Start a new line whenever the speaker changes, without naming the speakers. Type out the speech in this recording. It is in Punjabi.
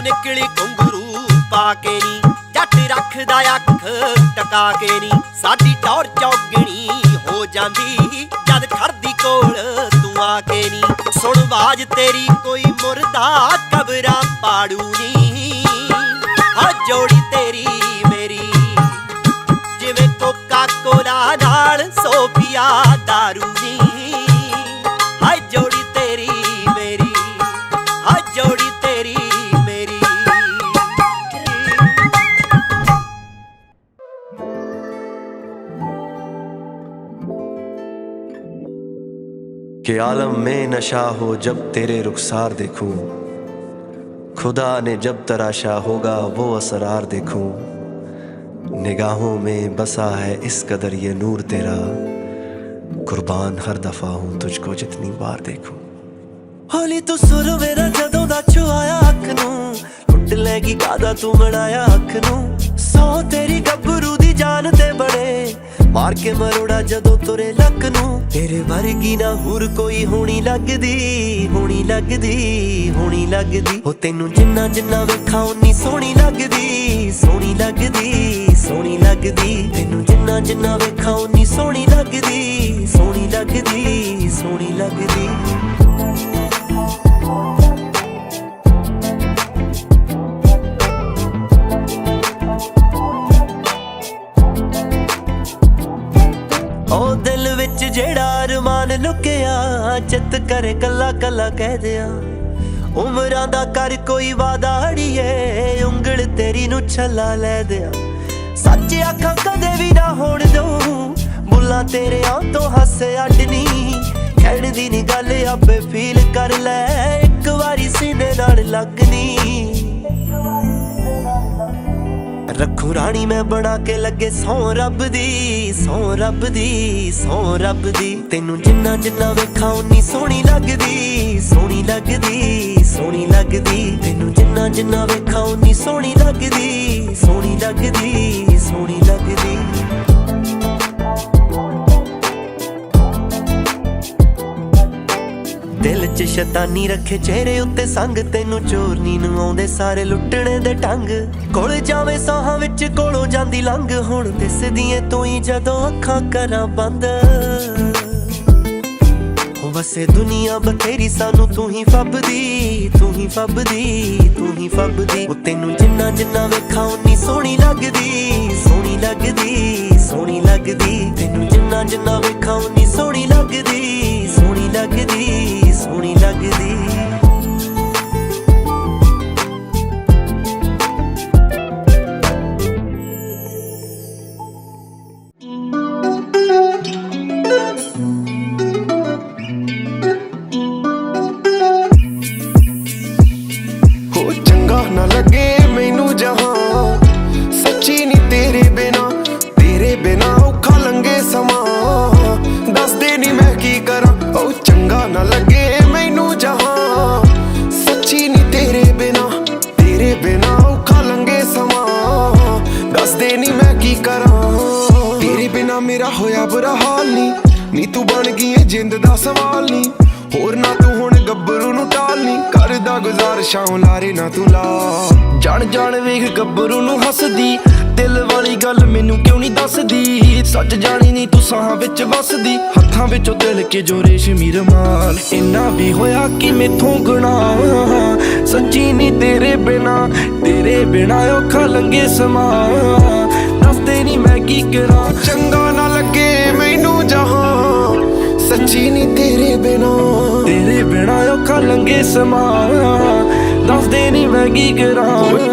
ਨੂੰ ਨਿਕਲੇ ਘੁੰਗਰੂ ਪਾ ਕੇ ਨੀ। ਜੱਟ ਰੱਖਦਾ ਅੱਖ ਟਕਾ ਕੇ ਨੀ। ਸਾਡੀ ਟੌਰ ਚੌਗਣੀ ਹੋ ਜਾਂਦੀ। ਜਦ ਖੜਦੀ ਕੋਲ ਤੂੰ ਆ ਕੇ ਨੀ। ਸੁਣ ਬਾਜ ਤੇਰੀ ਕੋਈ ਮੁਰਦਾ ਕਬਰਾਂ ਪਾੜੂ ਨੀ। ਹਰ ਜੋੜੀ ਤੇਰੀ ਮੇਰੀ। ਜਿਵੇਂ ਕੋਕਾ ਕੋਲਾ ਨਾਲ ਸੋਫੀਆ ਦਾਰੂ ਨੀ। کہ عالم
میں نشا ہو جب تیرے رخسار دیکھوں۔ خدا نے جب تراشا ہوگا وہ اسرار دیکھوں۔ نگاہوں میں بسا ہے اس قدر یہ نور تیرا۔ قربان ہر دفعہ ہوں تجھ کو جتنی بار دیکھوں۔ ہولی
تو سر میرا جدوں دا چھوایا اک نوں۔ لٹ لے گی گادا تو بڑایا اک نوں۔ سو تیری گبرو دی جان تے بڑا ਮਾਰ ਕੇ ਮਰੋੜਾ ਜਦੋਂ ਤੁਰੇ ਲੱਕ ਨੂੰ, ਤੇਰੇ ਵਰਗੀ ਨਾ ਹੋਰ ਕੋਈ ਹੋਣੀ ਲੱਗਦੀ ਹੋਣੀ ਲੱਗਦੀ ਹੋਣੀ ਲੱਗਦੀ। ਹੋ ਤੈਨੂੰ ਜਿੰਨਾ ਜਿੰਨਾ ਵੇਖਾਂ ਉਨੀ ਸੋਹਣੀ ਲੱਗਦੀ ਸੋਹਣੀ ਲੱਗਦੀ ਸੋਹਣੀ ਲੱਗਦੀ। ਤੈਨੂੰ ਜਿੰਨਾ ਜਿੰਨਾ ਵੇਖਾਂ ਉਨੀ ਸੋਹਣੀ ਲੱਗਦੀ ਸੋਹਣੀ ਲੱਗਦੀ ਸੋਹਣੀ ਲੱਗਦੀ। ਅਰਮਾਨ ਲੁਕਿਆ ਚਿੱਤ ਕਰੇ ਕੱਲਾ ਕੱਲਾ ਕਹਿ ਦਿਆਂ। ਉਮਰਾਂ ਦਾ ਕਰ ਕੋਈ ਵਾਦਾ ਅੜੀਏ, ਉਂਗਲ ਤੇਰੀ ਨੂੰ ਛੱਲਾ ਲੈ ਦਿਆਂ। ਸੱਚ ਅੱਖਾਂ ਕਦੇ ਵੀ ਨਾ ਹੋਣ ਦੋ, ਬੁੱਲਾਂ ਤੇਰੇ ਆਂ ਤੋਂ ਹੱਸੇ ਅੱਡਨੀ। ਕਹਿਣ ਦੀ ਨੀ ਗੱਲ ਆਪੇ ਫੀਲ ਕਰ ਲੈ, ਇੱਕ ਵਾਰੀ ਸੀਨੇ ਨਾਲ ਲੱਗਨੀ ਰੱਖੂ ਰਾਣੀ ਮੈਂ ਬਣਾ ਕੇ ਲੱਗੇ ਸੌ ਰੱਬ ਦੀ, ਸੌ ਰੱਬ ਦੀ, ਸੌ ਰੱਬ ਦੀ। ਤੈਨੂੰ ਜਿੰਨਾ ਜਿੰਨਾ ਵੇਖਾਂ ਉਨੀ ਸੋਹਣੀ ਲੱਗਦੀ ਸੋਹਣੀ ਲੱਗਦੀ ਸੋਹਣੀ ਲੱਗਦੀ। ਤੈਨੂੰ ਜਿੰਨਾ ਜਿੰਨਾ ਸ਼ੈਤਾਨੀ ਰੱਖੇ ਚਿਹਰੇ ਉੱਤੇ ਸੰਗ, ਤੈਨੂੰ ਚੋਰਨੀ ਨੂੰ ਆਉਂਦੇ ਸਾਰੇ ਲੁੱਟਣੇ ਦੇ ਢੰਗ। ਕੋਲ ਜਾਵੇ ਸਾਹਾਂ ਵਿੱਚ, ਕੋਲੋਂ ਜਾਂਦੀ ਲੰਘ। ਹੁਣ ਦਿਸਦੀਆਂ ਤੂੰ ਹੀ ਜਦੋਂ ਅੱਖਾਂ ਕਰਾਂ ਬੰਦ। ਹੋ ਵਸੇ ਦੁਨੀਆ ਬਥੇਰੀ, ਸਾਨੂੰ ਤੂੰ ਹੀ ਫੱਬਦੀ, ਤੂੰ ਹੀ ਫੱਬਦੀ, ਤੂੰ ਹੀ ਫੱਬਦੀ। ਉਹ ਤੈਨੂੰ ਜਿੰਨਾ ਜਿੰਨਾ ਵੇਖਾਂ, ਉਨੀ ਸੋਹਣੀ ਲੱਗਦੀ ਸੋਹਣੀ ਲੱਗਦੀ ਸੋਹਣੀ ਲੱਗਦੀ। ਤੈਨੂੰ ਜਿੰਨਾ ਜਿੰਨਾ
ਮੇਰਾ ਹੋਇਆ ਬੁਰਾ ਹਾਲ ਨਹੀਂ ਨੀ ਤੂੰ ਬਣ ਗਈ ਏ ਜਿੰਦ ਦਾ ਸਵਾਲ ਨਹੀਂ ਹੋਰ ਨਾ ਤੂੰ ਹੁਣ ਗੱਭਰੂ ਨੂੰ ਟਾਲਨੀ ਕਰਦਾ ਗੁਜ਼ਾਰਿਸ਼ਾਂ ਲਾਰੇ ਨਾ ਤੂੰ ਲਾ। ਜਾਣ ਜਾਣ ਵੇਖ ਗੱਭਰੂ ਨੂੰ ਹੱਸਦੀ। ਦਿਲ ਵਾਲੀ ਗੱਲ ਮੈਨੂੰ ਕਿਉਂ ਨਹੀਂ ਦੱਸਦੀ? ਸੱਚ ਜਾਣੀ ਨਹੀਂ ਤੂੰ ਸਾਹਾਂ ਵਿੱਚ ਵਸਦੀ। ਹੱਥਾਂ ਵਿੱਚੋਂ ਦਿਲ ਕੇ ਜੋ ਰੇਸ਼ਮੀ ਰਮਾਲ। ਇੰਨਾ ਵੀ ਹੋਇਆ ਕਿ ਮੈਥੋਂ ਗੁਨਾਹ ਸੱਚੀ ਨਹੀਂ ਤੇਰੇ ਬਿਨਾ। ਤੇਰੇ ਬਿਨਾ ਔਖਾ ਲੰਗੇ ਸਮਾਂ। ਦੱਸਦੇ ਨਹੀਂ ਮੈਂ ਕੀ ਕਰਾਂ। ਚੰਗਾ ਸੱਚੀ ਨਹੀਂ ਤੇਰੇ ਬਿਨਾ। ਤੇਰੇ ਬਿਨਾ ਔਖਾ ਲੰਗੇ ਸਮਾਂ ਦੱਸਦੇ ਨਹੀਂ ਮੈਂ ਕੀ ਕਰਾਂ।